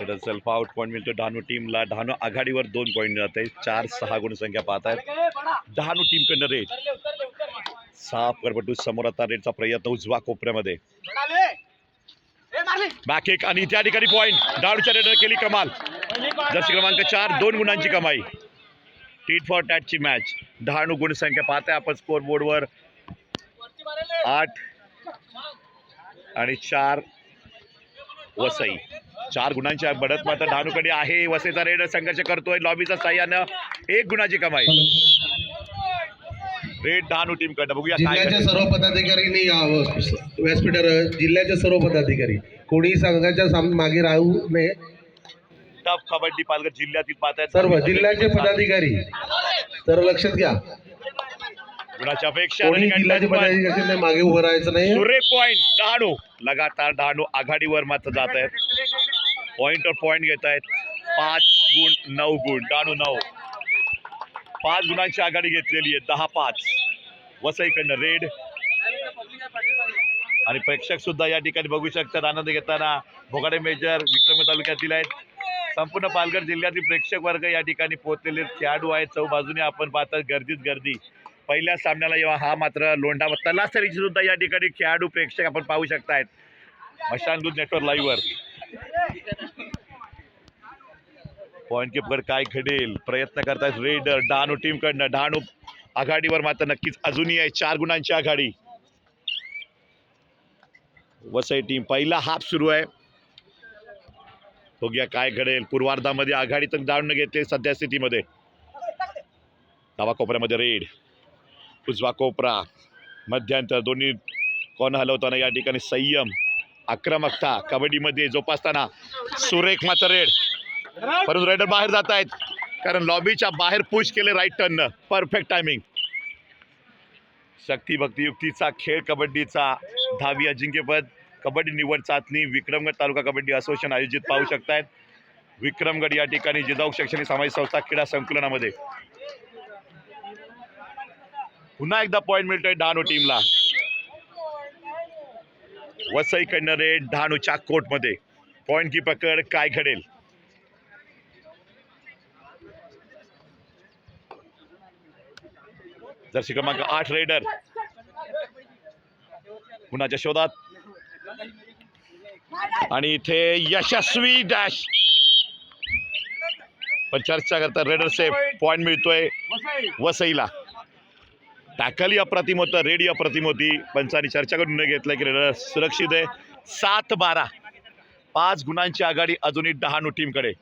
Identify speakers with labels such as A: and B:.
A: तर self out point मिळतो. डहाणू टीमला डहाणू आघाडीवर दोन पॉईंट जात आहे चार सहा गुणसंख्या पाहत आहेत. डहाणू टीमकडनं रेट सहा करपटू समोर आता रेडचा प्रयत्न उजवा कोपऱ्यामध्ये. बॅक एक आणि त्या ठिकाणी पॉईंट डहाणूच्या रेडर केली कमाल. जशी क्रमांक चार दोन गुणांची कमाई. टीट फॉर टॅटची मॅच डहाणू गुणसंख्या पाहत आहे आपण स्कोर बोर्डवर आठ आणि चार. वसई. चार गुणांच्या बढत मात्र डहाणूकडे आहे. वसईचा रेड संघर्ष करतोय. लॉबीच्या साह्यानं एक गुणाची कमाई. रेड डहाणू टीम कडनं बघूया
B: जिल्ह्याच्या. सर्व पदाधिकाऱ्यांनी यावं. व्यासपीठावर जिल्ह्याच्या सर्व पदाधिकारी. कोणी संघाच्या साम- मागे राहू नये.
A: टफ कबड्डी पालघर जिल्ह्यातील पाहतायत
B: सर्व जिल्ह्याचे पदाधिकारी. तर लक्षात घ्या.
A: गुणाच्या अपेक्षा
B: कोणी जिल्ह्याचे पदाधिकारी मागे उभं राहायचं नाही
A: सुरे पॉइंट डहाणू. लगातार डहाणू आघाडीवर मात्र जात आहेत. पॉइंट पॉइंट घेत आहेत. पाच गुण नऊ गुण. डहाणू नऊ. पाच गुणांची आघाडी घेतलेली आहे. दहा पाच. वसईकडनं रेड. आणि प्रेक्षक सुद्धा या ठिकाणी बघू शकतात आनंद घेताना. भोगाडे मेजर विक्रम तालुक्यातील आहेत. संपूर्ण पालघर जिल्ह्यातील प्रेक्षक वर्ग या ठिकाणी पोहोचलेले खेळाडू आहेत. चौ बाजूने आपण पाहतात गर्दीच गर्दी. पहिल्या सामन्याला जेव्हा हा मात्र लोंढा तलासरीची सुद्धा या ठिकाणी खेळाडू प्रेक्षक आपण पाहू शकतायत. मशान दूध नेटवर्क लाईव्हवर पॉईंट किपर काय घडेल? प्रयत्न करतायत रेडर डहाणू टीमकडनं डहाणू आघाडीवर मात्र नक्कीच अजूनही आहे. चार गुणांची आघाडी. वसई टीम पहिला हाफ सुरू आहे. बघूया काय घडेल. पूर्वार्धामध्ये आघाडी तर जाणून घेतली सध्या स्थितीमध्ये. डावा कोपऱ्यामध्ये रेड उजवा कोपरा. मध्यांतर दोन्ही कोण हलवताना या ठिकाणी संयम आक्रमकता कबड्डीमध्ये जोपासताना सुरेख मात्र रेड परंतु रेडर बाहेर जात आहेत कारण लॉबीच्या बाहेर पुश केले राईट टर्न परफेक्ट टायमिंग शक्ती भक्ती युक्तीचा खेळ कबड्डीचा. दहावी अजिंक्यपद. कबड्डी निवड चाचणी विक्रमगड तालुका कबड्डी असोसिएशन आयोजित पाहू शकतायत. विक्रमगड या ठिकाणी जिजाऊ शैक्षणिक सामाजिक संस्था क्रीडा संकुलनामध्ये. पुन्हा एकदा पॉईंट मिळतोय डहाणू टीमला वसई रे डहाणूच्या कोर्टमध्ये पॉईंट की पकड काय घडेल? जर्सी क्रमांक आठ रेडर कुणाच्या शोधात? आणि इथे यशस्वी डॅश पण चर्चा करता रेडर सेफ पॉईंट मिळतोय वसईला. टॅकलही अप्रतिम होतं रेडी अप्रतिम होती. पंचांनी चर्चा करून न घेतलं की रेडर सुरक्षित आहे. सात बारा. पाच गुणांची आघाडी अजूनही डहाणू टीमकडे.